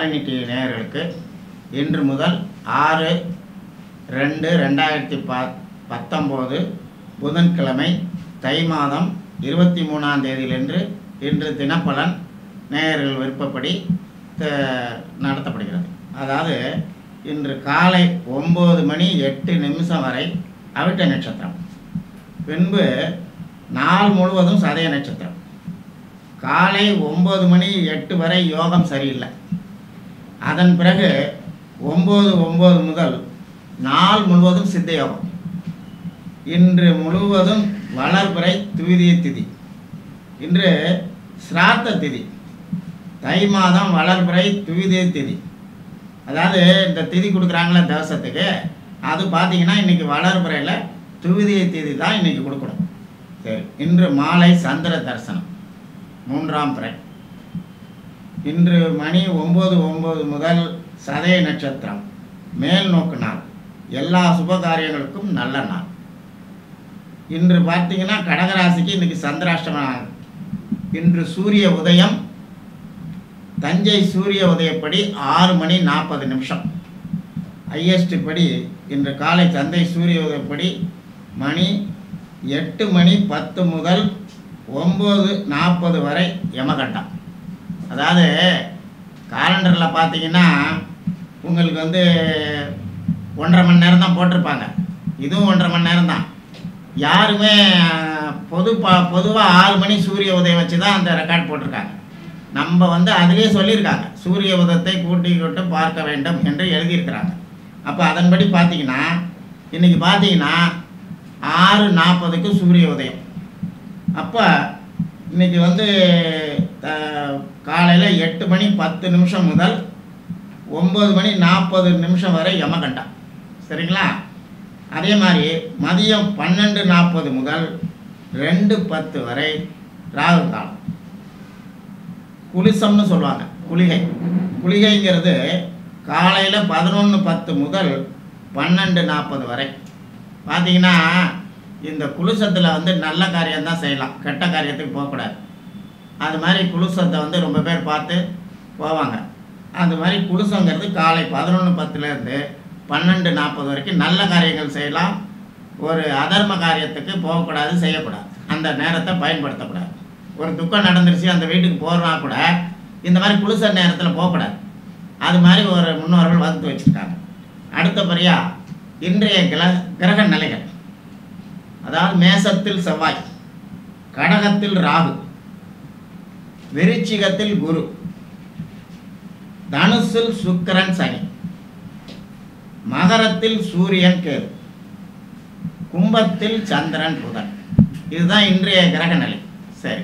Colony TV நேயர்களுக்கு இன்று முதல் ஆறு ரெண்டு ரெண்டாயிரத்தி ப பத்தொம்போது புதன்கிழமை தை மாதம் இருபத்தி மூணாம் தேதியிலிருந்து இன்று தினப்பலன் நேயர்கள் விருப்பப்படி த- நடத்தப்படுகிறது. அதாவது இன்று காலை ஒம்பது மணி எட்டு நிமிஷம் வரை அவிட்ட நட்சத்திரம். பின்பு நாள் முழுவதும் சதய நட்சத்திரம். காலை ஒம்பது மணி எட்டு வரை யோகம் சரியில்லை. அதன் பிறகு ஒம்பது ஒம்பது முதல் நாள் முழுவதும் சித்தயோகம். இன்று முழுவதும் வளர்பிறை துவிதிய திதி. இன்று சிராத்த திதி. தை மாதம் வளர்பிறை துவிதிய திதி. அதாவது இந்த திதி கொடுக்குறாங்களே தவசத்துக்கு அது பார்த்தீங்கன்னா இன்றைக்கி வளர்பிறையில் துவிதிய திதி தான் இன்றைக்கி கொடுக்கணும். சரி இன்று மாலை சந்திர தரிசனம். மூன்றாம் பிறை. இன்று மணி ஒம்பது ஒம்பது முதல் சதய நட்சத்திரம் மேல் நோக்கு நாள். எல்லா சுப காரியங்களுக்கும் நல்ல நாள். இன்று பார்த்தீங்கன்னா கடகராசிக்கு இன்னைக்கு சந்திராஷ்டம நாள். இன்று சூரிய உதயம் தஞ்சை சூரிய உதயப்படி ஆறு மணி நாற்பது நிமிஷம். ஐஎஸ்டி படி இன்று காலை தந்தை சூரிய உதயப்படி மணி எட்டு மணி பத்து முதல் ஒம்பது நாற்பது வரை யமகண்டம். அதாவது காலண்டரில் பார்த்தீங்கன்னா உங்களுக்கு வந்து ஒன்றரை மணி நேரம் தான் போட்டிருப்பாங்க. இதுவும் ஒன்றரை மணி நேரம் தான். யாருமே பொது பா பொதுவாக ஆறு மணி சூரிய உதயம் வச்சு தான் அந்த ரெக்கார்ட் போட்டிருக்காங்க. நம்ம வந்து அதிலே சொல்லியிருக்காங்க சூரிய உதயத்தை கூட்டிக்கிட்டு பார்க்க வேண்டும் என்று எழுதியிருக்கிறாங்க. அப்போ அதன்படி பார்த்தீங்கன்னா இன்றைக்கி பார்த்தீங்கன்னா ஆறு நாற்பதுக்கு சூரிய உதயம். அப்போ இன்றைக்கி வந்து காலையில் எட்டு மணி பத்து நிமிஷம் முதல் ஒம்பது மணி நாற்பது நிமிஷம் வரை யமகண்டம். சரிங்களா? அதே மாதிரி மதியம் பன்னெண்டு நாற்பது முதல் ரெண்டு பத்து வரை ராகு காலம். குளிசம்னு சொல்லுவாங்க குளிகை. குளிகைங்கிறது காலையில் பதினொன்று பத்து முதல் பன்னெண்டு நாற்பது வரை. பார்த்தீங்கன்னா இந்த குளிசத்தில் வந்து நல்ல காரியம் தான் செய்யலாம். கெட்ட காரியத்துக்கு போகக்கூடாது. அது மாதிரி குலுசத்தை வந்து ரொம்ப பேர் பார்த்து போவாங்க. அது மாதிரி குலுசங்கிறது காலை பதினொன்று பத்துலேருந்து பன்னெண்டு நாற்பது வரைக்கும் நல்ல காரியங்கள் செய்யலாம். ஒரு அதர்ம காரியத்துக்கு போகக்கூடாது செய்யக்கூடாது. அந்த நேரத்தை பயன்படுத்தக்கூடாது. ஒரு துக்கம் நடந்துருச்சு அந்த வீட்டுக்கு போகிறனா கூட இந்த மாதிரி குளிச நேரத்தில் போகக்கூடாது. அது மாதிரி ஒரு முன்னோர்கள் வகுத்து வச்சுருக்காங்க. அடுத்தபடியாக இன்றைய கிர கிரக நிலைகள் அதாவது மேசத்தில் செவ்வாய் கடகத்தில் ராகு. விருச்சிகத்தில் குரு. தனுசில் சுக்கிரன் சனி. மகரத்தில் சூரியன் கேது. கும்பத்தில் சந்திரன் புதன். இதுதான் இன்றைய கிரக நிலை. சரி.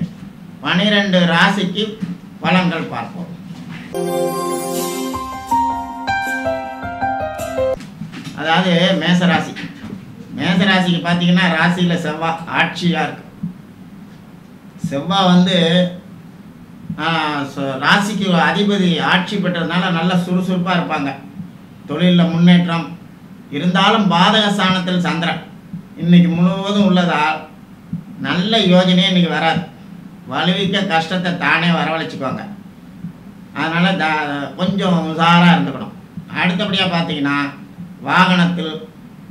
பனிரெண்டு ராசிக்கு பலன்கள் பார்ப்போம். அதாவது மேசராசி மேசராசிக்கு பார்த்தீங்கன்னா ராசியில் செவ்வாய் ஆட்சியாக இருக்கு. செவ்வாய் வந்து ராசிக்கு அதிபதி ஆட்சி பெற்றதுனால நல்ல சுறுசுறுப்பாக இருப்பாங்க. தொழிலில் முன்னேற்றம். இருந்தாலும் பாதக ஸ்தானத்தில் சந்திரன். இன்னைக்கு முழுவதும் உள்ளதால் நல்ல யோஜனையே இன்றைக்கி வராது. வலுவிக்க கஷ்டத்தை தானே வரவழைச்சிக்குவாங்க. அதனால் த கொஞ்சம் உஷாராக இருந்துக்கணும். அடுத்தபடியாக பார்த்தீங்கன்னா வாகனத்தில்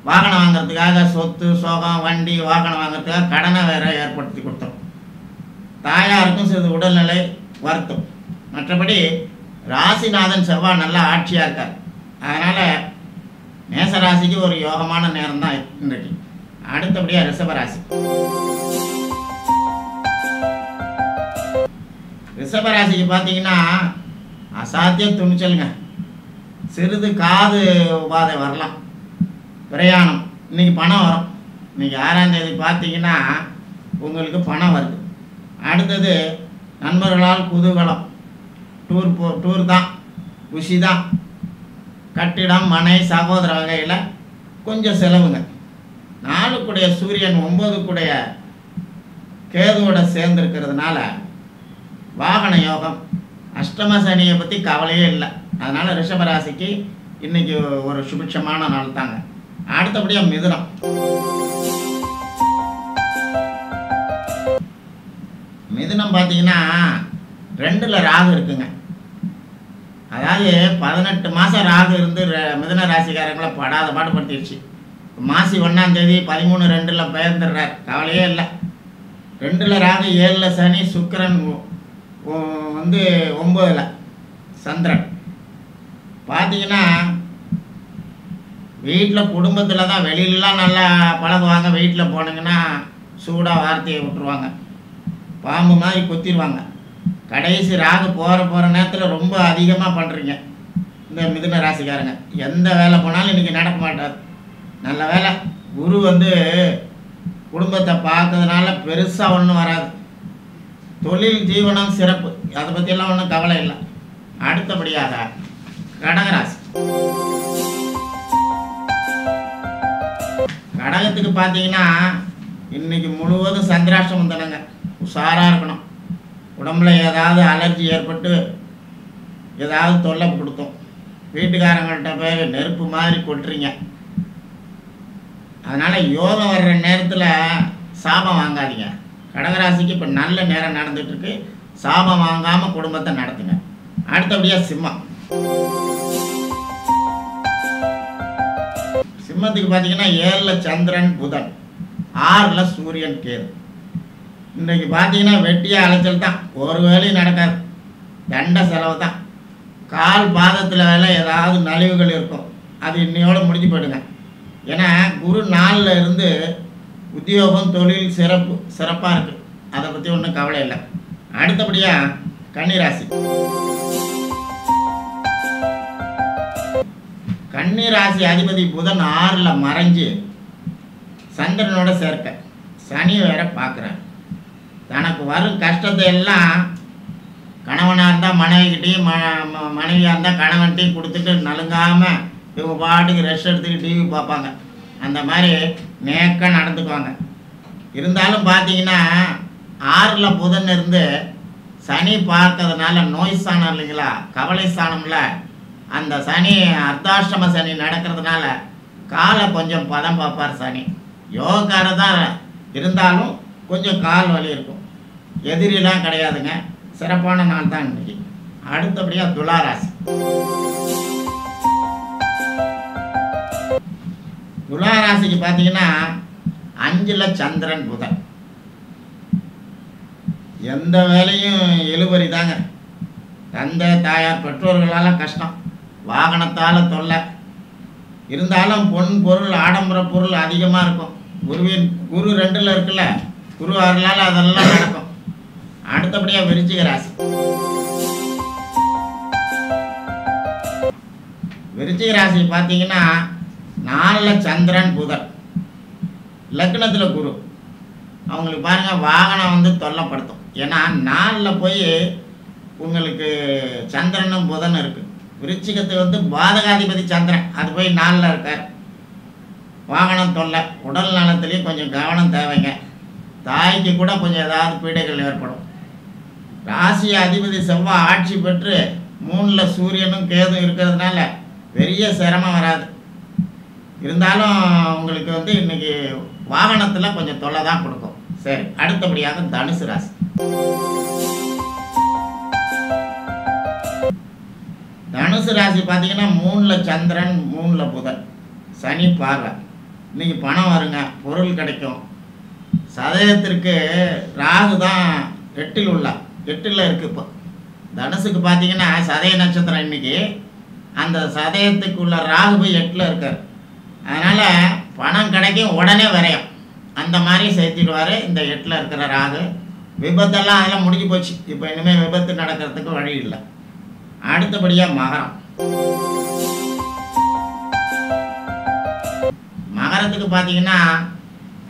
வாகனம் வாங்குறதுக்காக சொத்து சோகம் வண்டி வாகனம் வாங்குறதுக்காக கடனை வேற ஏற்படுத்தி கொடுத்தோம் தாயாருக்கும் சிறிது உடல்நிலை வருத்தம். மற்றபடி ராசிநாதன் செவ்வாய் நல்லா ஆட்சியாக இருக்கார். அதனால் மேசராசிக்கு ஒரு யோகமான நேரம் தான் இன்றைக்கு. அடுத்தபடியாக ரிஷபராசி. ரிஷபராசிக்கு பார்த்தீங்கன்னா அசாத்திய துணிச்சலுங்க. சிறிது காது உபாதை வரலாம். பிரயாணம். இன்னைக்கு பணம் வரும். இன்னைக்கு ஆறாம் தேதி பார்த்தீங்கன்னா உங்களுக்கு பணம் வருது. அடுத்தது நண்பர்களால் குதூகலம். டூர் போ டூர் தான். குஷி தான். கட்டிடம் மனை சகோதர வகையில் கொஞ்சம் செலவுங்க. நாலுக்குடைய சூரியன் ஒம்பதுக்குடைய கேதுவோட சேர்ந்துருக்கிறதுனால வாகன யோகம் அஷ்டம சனியை பற்றி கவலையே இல்லை. அதனால் ரிஷபராசிக்கு இன்னைக்கு ஒரு சுபிட்சமான நாள் தாங்க. அடுத்தபடியாக மிதுனம். மிதுனம் பார்த்தீங்கன்னா ரெண்டில் ராகு இருக்குங்க. அதாவது பதினெட்டு மாதம் ராகு இருந்து ர- மிதுன ராசிக்காரங்களை படாத பாடுபடுத்திடுச்சு மாசி ஒன்றாம் தேதி பதிமூணு ரெண்டில் பயந்துடுறார். கவலையே இல்லை. ரெண்டில் ராகு ஏழில் சனி சுக்கிரன் வந்து ஒம்பதில் சந்திரன். பார்த்தீங்கன்னா வீட்டில் குடும்பத்தில் தான் வெளியிலலாம் நல்லா பழகுவாங்க. வீட்டில் போனீங்கன்னா சூடாக வார்த்தையை விட்டுருவாங்க. பாம்பு மாதிரி கொத்திடுவாங்க கடைசி ராகு போகிற போகிற நேரத்தில் ரொம்ப அதிகமாக பண்ணுறீங்க இந்த மிதுன ராசிக்காரங்க. எந்த வேலை போனாலும் இன்றைக்கி நடக்க மாட்டார். நல்ல வேலை. குரு வந்து குடும்பத்தை பார்க்கறதுனால பெருசாக ஒன்றும் வராது. தொழில் ஜீவனம் சிறப்பு. அதை பற்றியெல்லாம் ஒன்றும் கவலை இல்லை. அடுத்தபடியாக கடகராசி. கடகத்துக்கு பார்த்தீங்கன்னா இன்னைக்கு முழுவதும் சந்திராஷ்டமம் தானங்க. உஷாராக இருக்கணும். உடம்புல ஏதாவது அலர்ஜி ஏற்பட்டு ஏதாவது தொல்லை கொடுத்தோம் வீட்டுக்காரங்கள்ட்ட போய் நெருப்பு மாதிரி கொட்டுறீங்க. அதனால் யோகம் வர்ற நேரத்தில் சாபம் வாங்காதீங்க. கடகராசிக்கு இப்போ நல்ல நேரம் நடந்துகிட்ருக்கு. சாபம் வாங்காமல் குடும்பத்தை நடத்துங்க. அடுத்தபடியாக சிம்மம். சிம்மத்துக்கு பார்த்தீங்கன்னா ஏழில் சந்திரன் புதன் ஆறில் சூரியன் கேது. இன்றைக்கி பார்த்தீங்கன்னா வெட்டியாக அலைச்சல் தான். ஒரு வேலையும் நடக்காது. தண்ட செலவு தான். கால் பாதத்தில் வேலை ஏதாவது நலிவுகள் இருக்கும். அது இன்னையோடு முடிஞ்சு போயிடுங்க. ஏன்னா குரு நாளில் இருந்து உத்தியோகம் தொழில் சிறப்பு சிறப்பாக இருக்குது அதை பற்றி ஒன்றும் கவலை இல்லை. அடுத்தபடியாக கன்னிராசி. கன்னிராசி அதிபதி புதன் ஆறில் மறைஞ்சு சந்திரனோட சேர்க்க. சனி வேற பார்க்குறேன் தனக்கு வரும் கஷ்டத்தை எல்லாம் கணவனாக இருந்தால் மனைவிக்கிட்டையும் ம ம- மனைவியாக இருந்தால் கணவன்கிட்டையும் கொடுத்துட்டு நலுங்காமல் இவங்க பாட்டுக்கு ரெஸ்ட் எடுத்துட்டு டிவி பார்ப்பாங்க. அந்த மாதிரி மேக்க நடந்துக்குவாங்க. இருந்தாலும் பார்த்தீங்கன்னா ஆறில் புதன் இருந்து சனி பார்த்ததுனால நோய் ஸ்தானம் இல்லைங்களா? கவலை ஸ்தானம்ல அந்த சனி அர்த்தாஷ்டம சனி நடக்கிறதுனால காலை கொஞ்சம் பதம் பார்ப்பார் சனி. யோகார தான் இருந்தாலும் கொஞ்சம் கால் வலி இருக்கும். எதிரிலாம் கிடையாதுங்க. சிறப்பான நாள் தான் இன்னைக்கு. அடுத்தபடியாக துளாராசி. துளாராசிக்கு பார்த்தீங்கன்னா அஞ்சில் சந்திரன் புதன். எந்த வேலையும் இழுபறி தாங்க. தந்தை தாயார் பெற்றோர்களால் கஷ்டம். வாகனத்தால் தொல்லை. இருந்தாலும் பொன் பொருள் ஆடம்பர பொருள் அதிகமாக இருக்கும். குருவின் குரு ரெண்டில் இருக்குல்ல குரு அருளால் அதெல்லாம் நடக்கும். அடுத்தபடியாக விருச்சிக ராசி. விருச்சிக ராசி பார்த்தீங்கன்னா நாலில் சந்திரன் புதன். லக்னத்தில் குரு. அவங்களுக்கு பாருங்கள் வாகனம் வந்து தொல்லைப்படுத்தும். ஏன்னா நாளில் போய் உங்களுக்கு சந்திரனும் புதனும் இருக்குது விருச்சிகத்துக்கு வந்து பாதகாதிபதி சந்திரன். அது போய் நாளில் இருக்கார். வாகனம் தொல்லை. உடல் நலத்துலேயும் கொஞ்சம் கவனம் தேவைங்க. தாய்க்கு கூட கொஞ்சம் ஏதாவது பீடைகள் ஏற்படும். ராசி அதிபதி செவ்வாய் ஆட்சி பெற்று மூணில் சூரியனும் கேதும் இருக்கிறதுனால பெரிய சிரமம் வராது. இருந்தாலும் உங்களுக்கு வந்து இன்னைக்கு வாகனத்தில் கொஞ்சம் தொல்லை தான் கொடுக்கும். சரி அடுத்தபடியாக தனுசு ராசி. தனுசு ராசி பார்த்தீங்கன்னா மூணில் சந்திரன் மூணில் புதன் சனி பார்வை இன்றைக்கி பணம் வருங்க பொருள் கிடைக்கும். சதயத்திற்கு ராகு தான் எட்டில் உள்ள எட்டில் இருக்குது இப்போ. தனுசுக்கு பார்த்தீங்கன்னா சதய நட்சத்திரம் இன்னைக்கு. அந்த சதயத்துக்கு உள்ள ராகு போய் எட்டில் இருக்கார். அதனால் பணம் கிடைக்கும் உடனே விரையும். அந்த மாதிரி சேர்த்திடுவார் இந்த எட்டில் இருக்கிற ராகு. விபத்தெல்லாம் அதெல்லாம் முடிஞ்சு போச்சு. இப்போ இனிமேல் விபத்து நடக்கிறதுக்கு வழி இல்லை. அடுத்தபடியாக மகரம். மகரத்துக்கு பார்த்தீங்கன்னா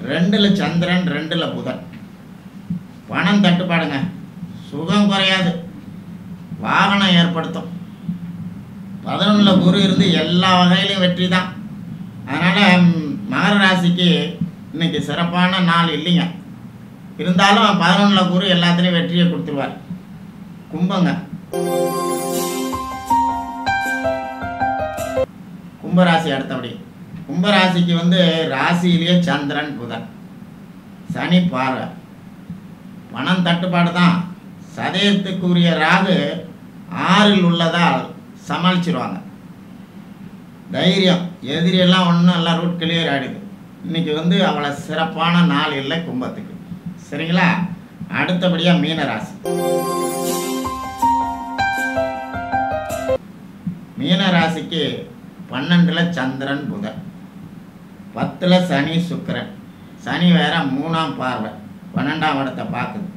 ரெண்டில் சந்திரன் ரெண்டில் புதன். பணம் தட்டுப்பாடுங்க. சுகம் குறையாது. வாகனம் ஏற்படுத்தும். பதினொன்றில் குரு இருந்து எல்லா வகையிலையும் வெற்றி தான் அதனால் மகர ராசிக்கு இன்னைக்கு சிறப்பான நாள் இல்லைங்க. இருந்தாலும் பதினொன்றில் குரு எல்லாத்துலேயும் வெற்றியை கொடுத்துருவார். கும்பங்க. கும்பராசி அடுத்தபடி. கும்பராசிக்கு வந்து ராசியிலேயே சந்திரன் புதன். சனி பார்வை. பணம் தட்டுப்பாடு தான். சதயத்துக்குரிய ராகு ஆறில் உள்ளதால் சமாளிச்சிருவாங்க. தைரியம். எதிரியெல்லாம் ஒன்றும் எல்லாம் ரூட் கிளியர் ஆகிடுது இன்னைக்கு வந்து அவ்வளோ சிறப்பான நாள் இல்லை கும்பத்துக்கு. சரிங்களா? அடுத்தபடியாக மீனராசி. மீனராசிக்கு பன்னெண்டில் சந்திரன் புதன். பத்தில் சனி சுக்கிரன். சனி வேற மூணாம் பார்வை. பன்னெண்டாம் இடத்தை பார்க்குது.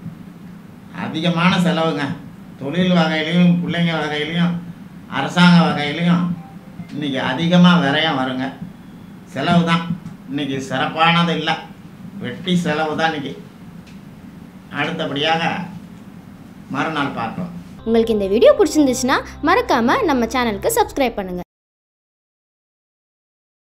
அதிகமான செலவுங்க. தொழில் வகையிலையும் பிள்ளைங்க வகையிலையும் அரசாங்க வகையிலையும் இன்னைக்கு அதிகமாக விரயம் வருங்க. செலவு தான் இன்னைக்கு சிறப்பானது இல்லை. வெட்டி செலவு தான் இன்றைக்கி அடுத்தபடியாக மறுநாள் பார்க்கலாம். உங்களுக்கு இந்த வீடியோ பிடிச்சிருந்துச்சுன்னா மறக்காமல் நம்ம சேனலுக்கு சப்ஸ்கிரைப் பண்ணுங்கள்